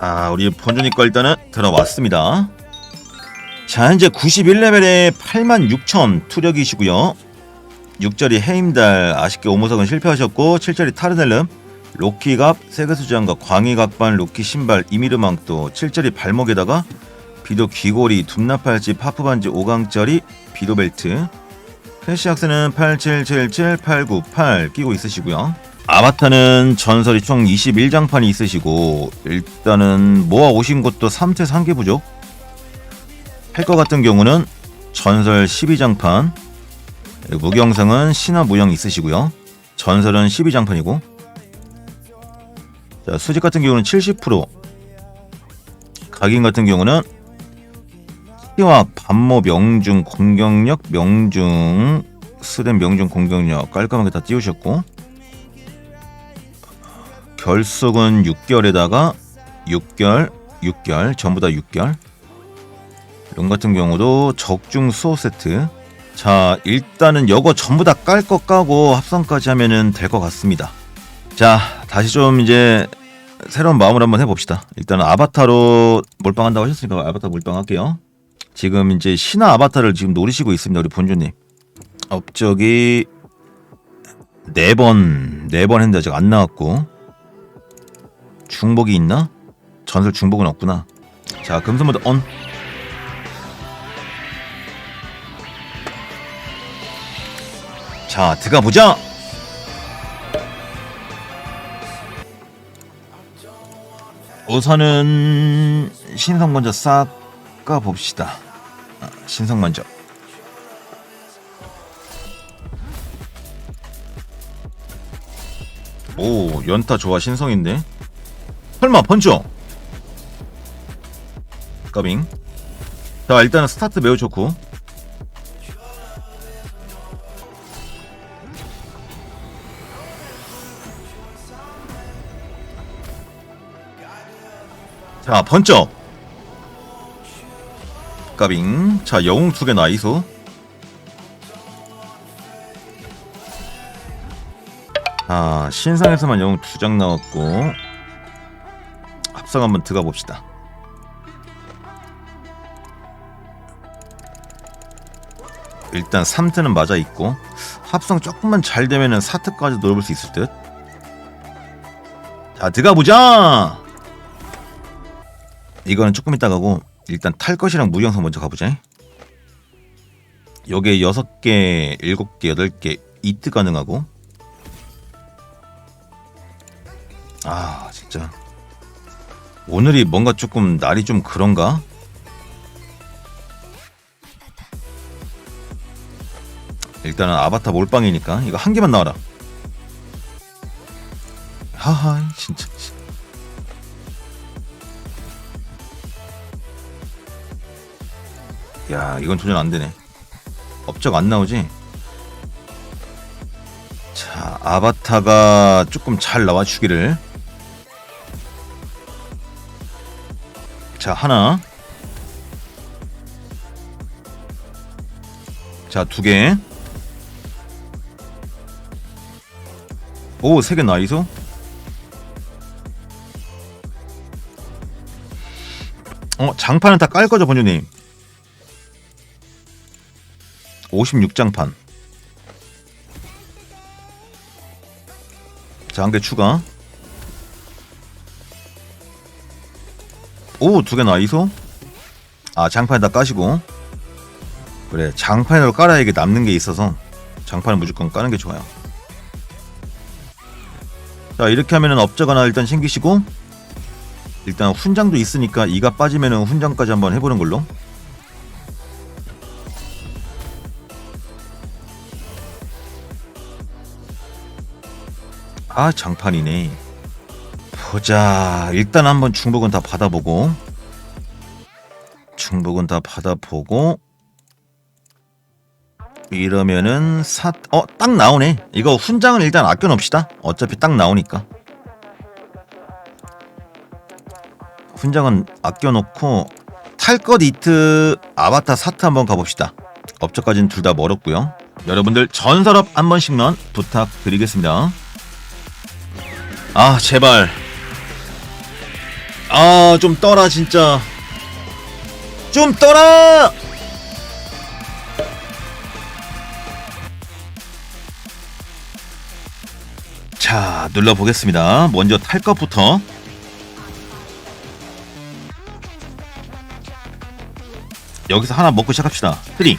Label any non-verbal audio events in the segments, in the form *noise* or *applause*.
자, 우리 본전이 거 일단은 들어왔습니다. 자, 이제 91레벨에 86,000 투력이시고요. 6절이 해임달 아쉽게 오모석은 실패하셨고 7절이 타르넬름 로키갑 세계수장과 광희각반 로키 신발 이미르망토 7절이 발목에다가 비도 귀고리 둠나팔찌 파프반지 5강짜리 비도벨트 캐시악스는 8777 898 끼고 있으시고요 아바타는 전설이 총 21장판이 있으시고 일단은 모아 오신 것도 3태 3개 부족. 할것 같은 경우는 전설 12장판 무경성은 신화 무형 있으시고요. 전설은 12장판이고. 자, 수직 같은 경우는 70% 각인 같은 경우는 희와 반모 명중 공격력 명중 스램 명중 공격력 깔끔하게 다 띄우셨고 결속은 6개월에다가 6개월 6개월 전부 다 6개월? 롱 같은 경우도 적중 수호 세트. 자 일단은 요거 전부 다 깔 거 까고 합성까지 하면은 될 것 같습니다. 자 다시 좀 이제 새로운 마음을 한번 해봅시다. 일단은 아바타로 몰빵한다고 하셨으니까 아바타 몰빵할게요. 지금 이제 신화 아바타를 지금 노리시고 있습니다 우리 본주님. 업적이 네번네 번 했는데 아직 안 나왔고 중복이 있나? 전설 중복은 없구나 자 금손모드 온 자, 들어가 보자. 우선은 신성 먼저 싹 까봅시다. 아, 신성 먼저. 오, 연타 좋아 신성인데. 설마 번쩍. 까빙. 자, 일단은 스타트 매우 좋고. 자 번쩍 까빙 자 영웅 두 개 나이소 아 신상에서만 영웅 두 장 나왔고 합성 한번 들어가 봅시다 일단 3트는 맞아 있고 합성 조금만 잘 되면은 4트까지 노려볼 수 있을 듯. 자, 들어가 보자. 이거는 조금 이따 가고 일단 탈 것이랑 무경성 먼저 가보자. 요게 6개, 7개, 8개 이트 가능하고 아 진짜 오늘이 뭔가 조금 날이 좀 그런가? 일단은 아바타 몰빵이니까 이거 한 개만 나와라 하하 진짜 야 이건 도전 안 되네. 업적 안 나오지? 자 아바타가 조금 잘 나와 주기를. 자 하나. 자 두 개. 오 세 개 나이소. 어 장판은 다 깔 거죠 본주님? 56장판. 자, 한 개 추가. 오, 두 개 나이소? 아, 장판에다 까시고. 그래, 장판으로 깔아야 이게 남는 게 있어서 장판을 무조건 까는 게 좋아요. 자, 이렇게 하면은 업적 하나 일단 챙기시고 일단 훈장도 있으니까 이가 빠지면은 훈장까지 한번 해보는 걸로. 아 장판이네 보자. 일단 한번 중복은 다 받아보고. 중복은 다 받아보고. 이러면은 사 어 딱 나오네. 이거 훈장은 일단 아껴놓읍시다. 어차피 딱 나오니까. 훈장은 아껴놓고 탈것 이트 아바타 사트 한번 가봅시다. 업적까지는 둘 다 멀었고요. 여러분들 전설업 한 번씩만 부탁드리겠습니다. 아 제발 아 아, 좀 떠라, 진짜. 좀 떠라! 자, 눌러보겠습니다. 먼저 탈 것부터. 여기서 하나 먹고 시작합시다. 3, 2,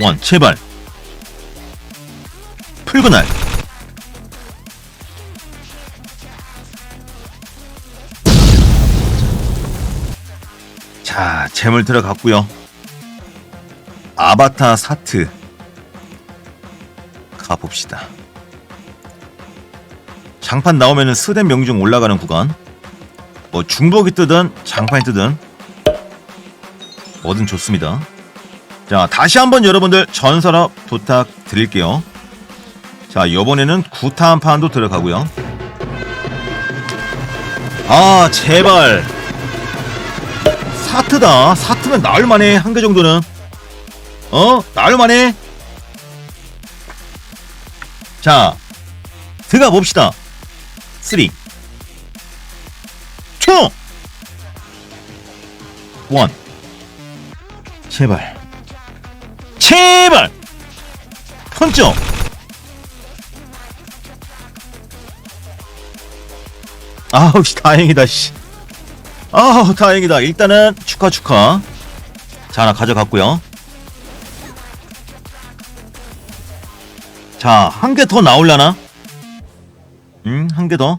1, 제발. 알. 자, 재물 들어갔고요. 아바타 사트 가봅시다. 장판 나오면은 스댄 명중 올라가는 구간. 뭐 중복이 뜨든 장판이 뜨든 뭐든 좋습니다. 자, 다시 한번 여러분들 전설업 부탁드릴게요. 자, 이번에는 구타 한 판도 들어가고요. 아, 제발. 사트다. 사트면 나올만해. 한 개 정도는. 어? 나올만해. 자, 들어가 봅시다. 3, 2, 1. 제발. 제발! 펀쩍! 아우, 씨, 다행이다, 씨. 아우, 다행이다. 일단은 축하, 축하. 자, 하나 가져갔고요. 자, 한 개 더 나올라나? 음, 한 개 더.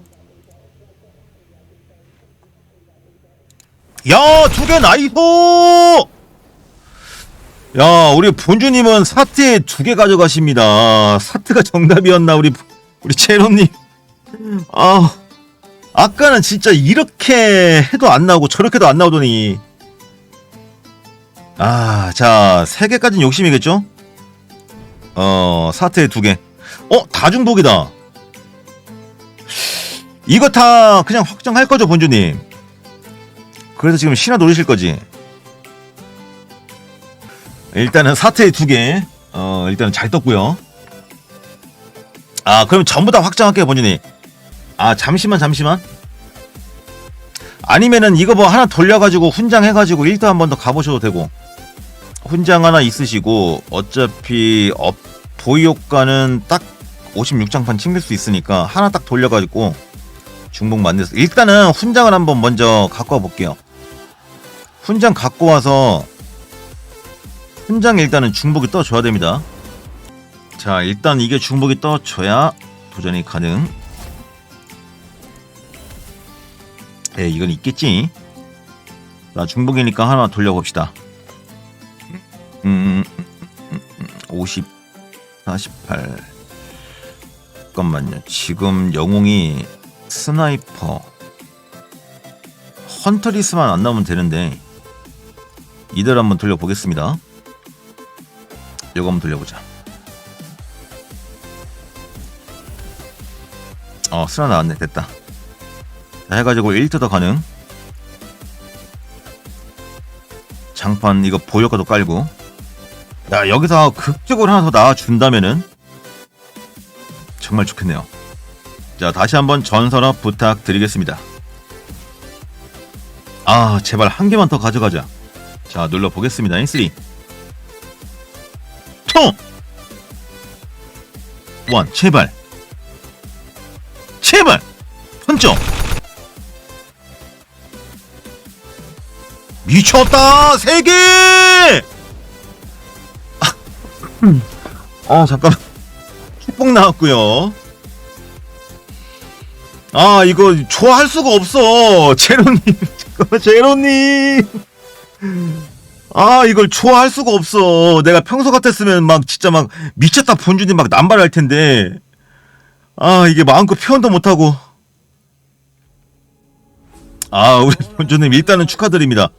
야, 두 개 나이소! 야, 우리 본주님은 사트에 두 개 가져가십니다. 사트가 정답이었나, 우리, 우리 제로님. 아, 아까는 진짜 이렇게 해도 안 나오고 저렇게도 안 나오더니. 아, 자, 세 개까지는 욕심이겠죠? 어, 사트에 두 개. 어, 다중복이다. 이거 다 그냥 확정할 거죠, 본주님? 그래서 지금 신화 노리실 거지? 일단은 사트에 두 개. 어, 일단은 잘 떴고요. 아, 그럼 전부 다 확정할게요, 본주님. 아, 잠시만, 잠시만. 아니면은 이거 뭐 하나 돌려가지고 훈장 해가지고 1도 한 번 더 가보셔도 되고. 훈장 하나 있으시고, 어차피 업, 보이 효과는 딱 56장판 챙길 수 있으니까 하나 딱 돌려가지고 중복 만들어서 일단은 훈장을 한번 먼저 갖고 와 볼게요. 훈장 갖고 와서 훈장 일단은 중복이 떠줘야 됩니다. 자, 일단 이게 중복이 떠줘야 도전이 가능. 예, 이건 있겠지. 자, 중복이니까 하나 돌려봅시다. 음, 음, 음, 음, 50, 48. 잠깐만요. 지금 영웅이 스나이퍼, 헌터리스만 안 나오면 되는데 이대로 한번 돌려보겠습니다. 이거 한번 돌려보자. 어, 스나 나왔네. 됐다. 자, 해가지고 1트 더 가능. 장판 이거 보여가도 깔고. 야, 여기서 극적으로 하나 더 나와준다면은 정말 좋겠네요. 자, 다시 한번 전설업 부탁드리겠습니다. 아, 제발 한 개만 더 가져가자. 자, 눌러보겠습니다. 3, 2, 1, 제발. 제발! 미쳤다! 세 개! 아, 잠깐만. 축복 나왔고요. 아, 이거 좋아할 수가 없어. 제로님. *laughs* 잠깐만, 제로님. 아, 이걸 좋아할 수가 없어. 내가 평소 같았으면 막 진짜 막 미쳤다 본주님 막 남발할 텐데. 아, 이게 마음껏 표현도 못하고. 아, 우리 본주님 일단은 축하드립니다.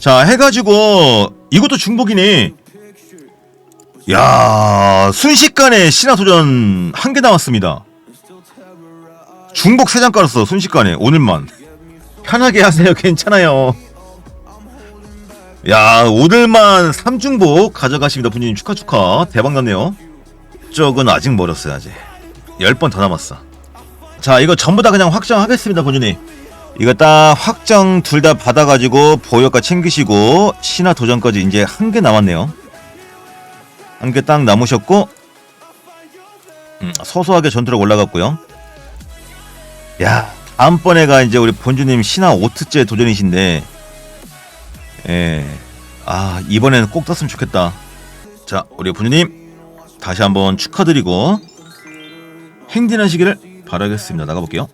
자, 해가지고 이것도 중복이네. 야, 순식간에 신화도전 한 개 나왔습니다. 중복 3장 깔았어, 순식간에. 오늘만. 편하게 하세요. 괜찮아요. 야, 오늘만 3중복 가져가십니다. 분님 축하 축하. 대박 났네요. 쪽은 아직 멀었어요, 아직. 10번 더 남았어. 자 이거 전부 다 그냥 확정하겠습니다 본주님 이거 딱 확정 둘 다 받아가지고 보여가 챙기시고 신화 도전까지 이제 한 개 남았네요. 한 개 딱 남으셨고 음, 소소하게 전투력 올라갔고요. 야 다음번에가 이제 우리 본주님 신화 5트째 도전이신데 예. 아 이번에는 꼭 떴으면 좋겠다. 자 우리 본주님 다시 한번 축하드리고 행진하시기를 바라겠습니다. 나가볼게요